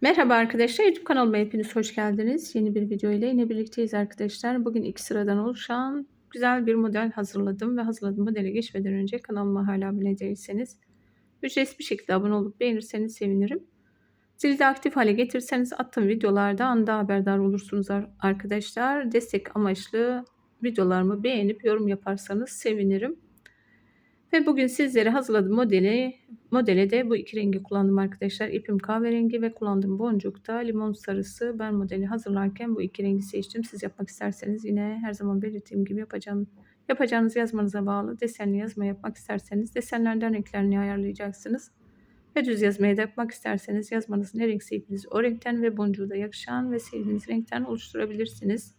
Merhaba arkadaşlar YouTube kanalıma hepiniz hoş geldiniz. Yeni bir video ile yine birlikteyiz arkadaşlar. Bugün iki sıradan oluşan güzel bir model hazırladım ve hazırladığım modele geçmeden önce kanalıma hala abone değilseniz ücretsiz bir şekilde abone olup beğenirseniz sevinirim. Zili aktif hale getirirseniz attığım videolarda anda haberdar olursunuz arkadaşlar. Destek amaçlı videolarımı beğenip yorum yaparsanız sevinirim. Ve bugün sizlere hazırladığım modeli, modele de bu iki rengi kullandım arkadaşlar. İpim kahverengi ve kullandığım boncuk da limon sarısı. Ben modeli hazırlarken bu iki rengi seçtim. Siz yapmak isterseniz yine her zaman belirttiğim gibi yapacağım. Yapacağınız yazmanıza bağlı. Desenli yazma yapmak isterseniz desenlerden renklerini ayarlayacaksınız. Ve düz yazmaya da yapmak isterseniz yazmanız ne renkse ipiniz o renkten ve boncuğu da yakışan ve sevdiğiniz renkten oluşturabilirsiniz.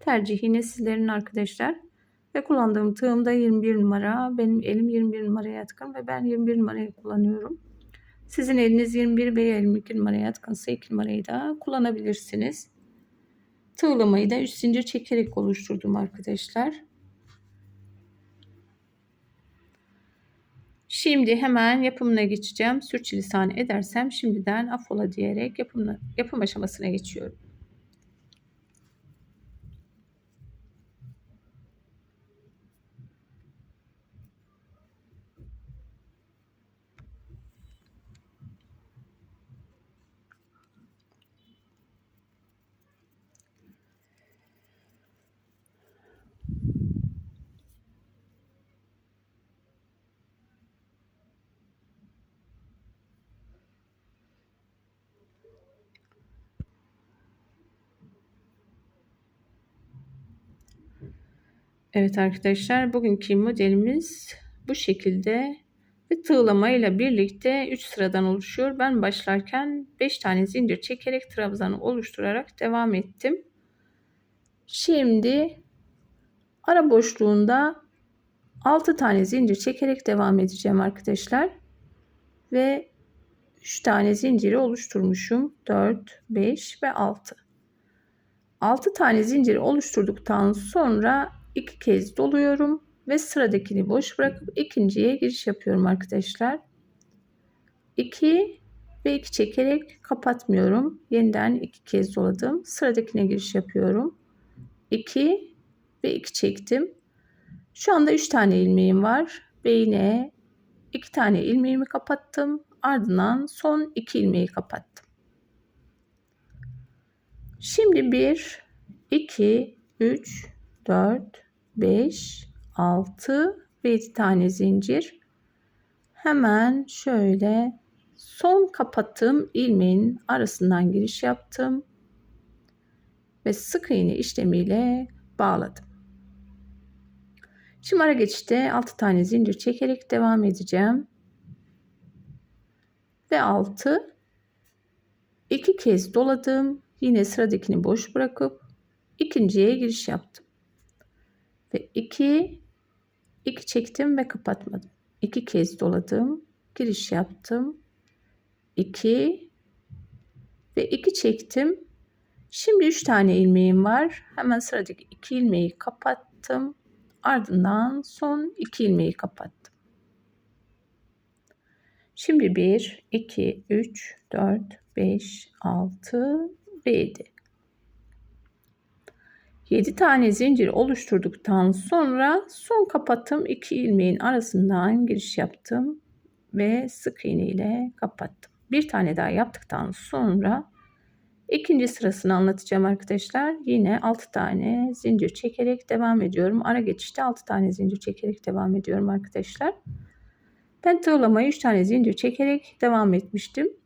Tercih yine sizlerin arkadaşlar. Ve kullandığım tığım da 21 numara. Benim elim 21 numaraya yatkın ve ben 21 numarayı kullanıyorum. Sizin eliniz 21 veya 22 numaraya yatkınsa 2 numarayı da kullanabilirsiniz. Tığlamayı da 3 zincir çekerek oluşturdum arkadaşlar. Şimdi hemen yapımına geçeceğim. Sürçülisan edersem şimdiden affola diyerek yapımına, yapım aşamasına geçiyorum. Evet arkadaşlar bugünkü modelimiz bu şekilde ve tığlama ile birlikte 3 sıradan oluşuyor. Ben başlarken 5 tane zincir çekerek trabzanı oluşturarak devam ettim. Şimdi ara boşluğunda 6 tane zincir çekerek devam edeceğim arkadaşlar. Ve 3 tane zinciri oluşturmuşum. 4, 5 ve 6. 6 tane zinciri oluşturduktan sonra iki kez doluyorum ve sıradakini boş bırakıp ikinciye giriş yapıyorum arkadaşlar. 2 ve 2 çekerek kapatmıyorum. Yeniden iki kez doladım. Sıradakine giriş yapıyorum. 2 ve 2 çektim. Şu anda 3 tane ilmeğim var. Beyne 2 tane ilmeğimi kapattım. Ardından son 2 ilmeği kapattım. Şimdi 1 2 3 4 5, 6 ve 7 tane zincir. Hemen şöyle son kapattığım ilmeğin arasından giriş yaptım. Ve sık iğne işlemiyle bağladım. Şimdi ara geçişte 6 tane zincir çekerek devam edeceğim. Ve 6 iki kez doladım. Yine sıradakini boş bırakıp ikinciye giriş yaptım ve 2 2 çektim ve kapatmadım. 2 kez doladım. Giriş yaptım. 2 ve 2 çektim. Şimdi 3 tane ilmeğim var. Hemen sıradaki 2 ilmeği kapattım. Ardından son 2 ilmeği kapattım. Şimdi 1, 2, 3, 4, 5, 6 ve 7. 7 tane zincir oluşturduktan sonra son kapattım. 2 ilmeğin arasından giriş yaptım ve sık iğne ile kapattım. Bir tane daha yaptıktan sonra ikinci sırasını anlatacağım arkadaşlar. Yine 6 tane zincir çekerek devam ediyorum. Ara geçişte 6 tane zincir çekerek devam ediyorum arkadaşlar. Ben tığlamayı 3 tane zincir çekerek devam etmiştim.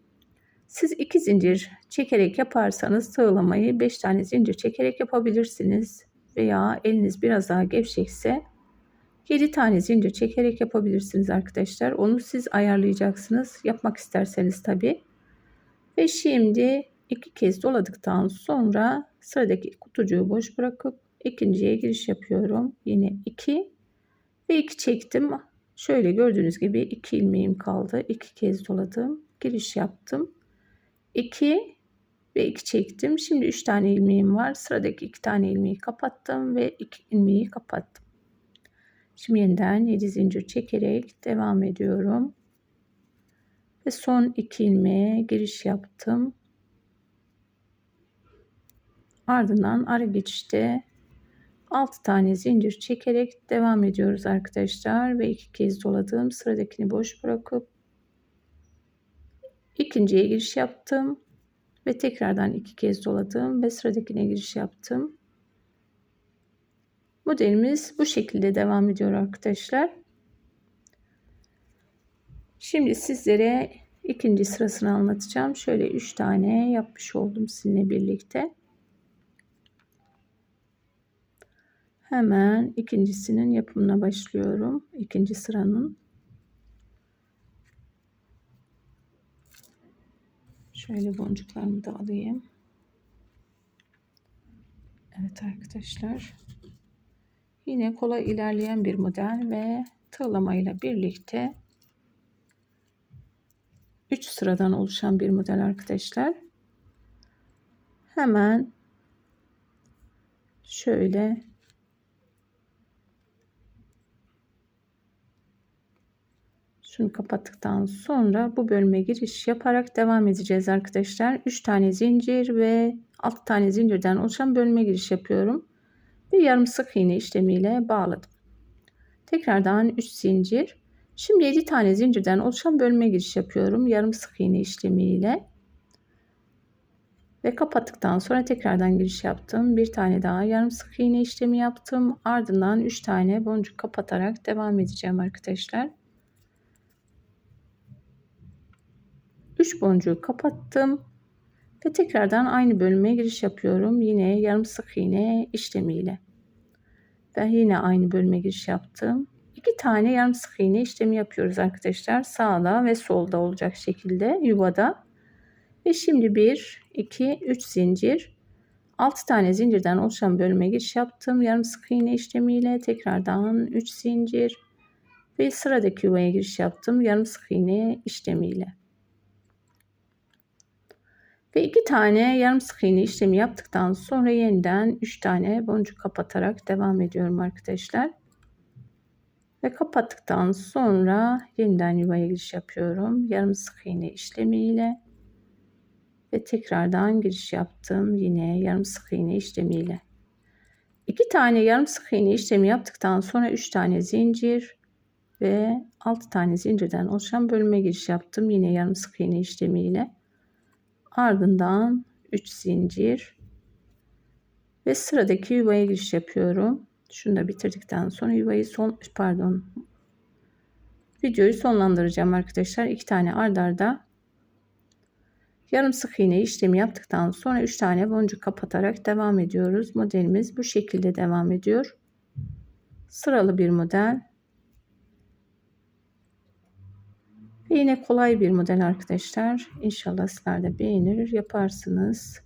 Siz iki zincir çekerek yaparsanız tığlamayı 5 tane zincir çekerek yapabilirsiniz. Veya eliniz biraz daha gevşekse 7 tane zincir çekerek yapabilirsiniz arkadaşlar. Onu siz ayarlayacaksınız. Yapmak isterseniz tabi. Ve şimdi iki kez doladıktan sonra sıradaki kutucuğu boş bırakıp ikinciye giriş yapıyorum. Yine 2 ve 2 çektim. Şöyle gördüğünüz gibi 2 ilmeğim kaldı. 2 kez doladım. Giriş yaptım. 2 ve 2 çektim. Şimdi 3 tane ilmeğim var. Sıradaki 2 tane ilmeği kapattım ve 2 ilmeği kapattım. Şimdi yeniden 7 zincir çekerek devam ediyorum. Ve son iki ilmeğe giriş yaptım. Ardından ara geçişte 6 tane zincir çekerek devam ediyoruz arkadaşlar ve iki kez doladım sıradakini boş bırakıp ikinciye giriş yaptım ve tekrardan iki kez doladım ve sıradakine giriş yaptım modelimiz bu şekilde devam ediyor arkadaşlar şimdi sizlere ikinci sırasını anlatacağım şöyle üç tane yapmış oldum sizinle birlikte Hemen ikincisinin yapımına başlıyorum. İkinci sıranın. Şöyle boncuklarımı da alayım. Evet arkadaşlar. Yine kolay ilerleyen bir model ve tığlamayla birlikte 3 sıradan oluşan bir model arkadaşlar. Hemen şöyle Şunu kapattıktan sonra bu bölüme giriş yaparak devam edeceğiz arkadaşlar. 3 tane zincir ve 6 tane zincirden oluşan bölüme giriş yapıyorum. Ve yarım sık iğne işlemiyle bağladım. Tekrardan 3 zincir. Şimdi 7 tane zincirden oluşan bölüme giriş yapıyorum. Yarım sık iğne işlemiyle. Ve kapattıktan sonra tekrardan giriş yaptım. Bir tane daha yarım sık iğne işlemi yaptım. Ardından 3 tane boncuk kapatarak devam edeceğim arkadaşlar. 3 boncuğu kapattım ve tekrardan aynı bölüme giriş yapıyorum. Yine yarım sık iğne işlemiyle. Ben yine aynı bölüme giriş yaptım. İki tane yarım sık iğne işlemi yapıyoruz arkadaşlar. Sağda ve solda olacak şekilde yuvada. Ve şimdi 1, 2, 3 zincir. 6 tane zincirden oluşan bölüme giriş yaptım. Yarım sık iğne işlemiyle tekrardan 3 zincir ve sıradaki yuvaya giriş yaptım. Yarım sık iğne işlemiyle. Ve iki tane yarım sık iğne işlemi yaptıktan sonra yeniden üç tane boncuk kapatarak devam ediyorum arkadaşlar. Ve kapattıktan sonra yeniden yuvaya giriş yapıyorum. Yarım sık iğne işlemiyle ve tekrardan giriş yaptım yine yarım sık iğne işlemiyle. İki tane yarım sık iğne işlemi yaptıktan sonra üç tane zincir ve altı tane zincirden oluşan bölüme giriş yaptım yine yarım sık iğne işlemiyle. Ardından 3 zincir ve sıradaki yuvaya giriş yapıyorum. Şunu da bitirdikten sonra yuvayı son pardon videoyu sonlandıracağım arkadaşlar. iki tane ardarda yarım sık iğne işlemi yaptıktan sonra 3 tane boncuk kapatarak devam ediyoruz. Modelimiz bu şekilde devam ediyor. Sıralı bir model. Ve yine kolay bir model arkadaşlar. İnşallah sizler de beğenir yaparsınız.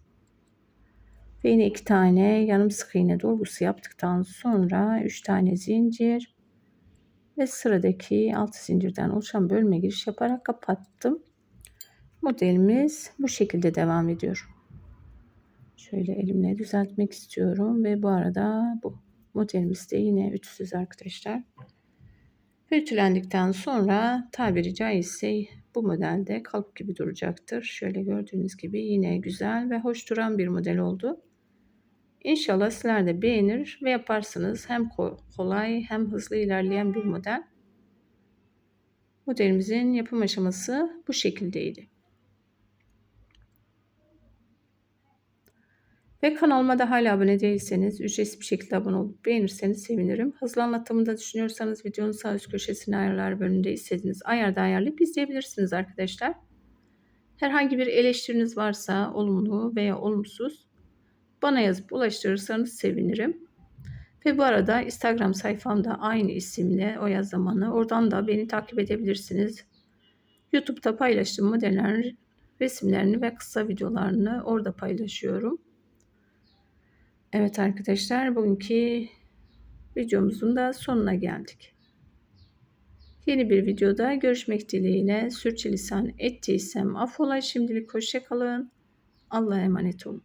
Ve yine iki tane yarım sık iğne dolgusu yaptıktan sonra üç tane zincir ve sıradaki altı zincirden oluşan bölme giriş yaparak kapattım. Modelimiz bu şekilde devam ediyor. Şöyle elimle düzeltmek istiyorum ve bu arada bu modelimiz de yine üçsüz arkadaşlar. Ütülendikten sonra tabiri caizse bu modelde kalıp gibi duracaktır. Şöyle gördüğünüz gibi yine güzel ve hoş duran bir model oldu. İnşallah sizler de beğenir ve yaparsınız. Hem kolay hem hızlı ilerleyen bir model. Modelimizin yapım aşaması bu şekildeydi. Ve kanalıma da hala abone değilseniz ücretsiz bir şekilde abone olup beğenirseniz sevinirim. Hızlı anlatımını da düşünüyorsanız videonun sağ üst köşesine ayarlar bölümünde istediğiniz ayarda ayarlayıp izleyebilirsiniz arkadaşlar. Herhangi bir eleştiriniz varsa olumlu veya olumsuz bana yazıp ulaştırırsanız sevinirim. Ve bu arada Instagram sayfamda aynı isimle o yaz zamanı oradan da beni takip edebilirsiniz. YouTube'da paylaştığım modellerin resimlerini ve kısa videolarını orada paylaşıyorum. Evet arkadaşlar bugünkü videomuzun da sonuna geldik. Yeni bir videoda görüşmek dileğiyle sürçülisan ettiysem affola şimdilik hoşçakalın. Allah'a emanet olun.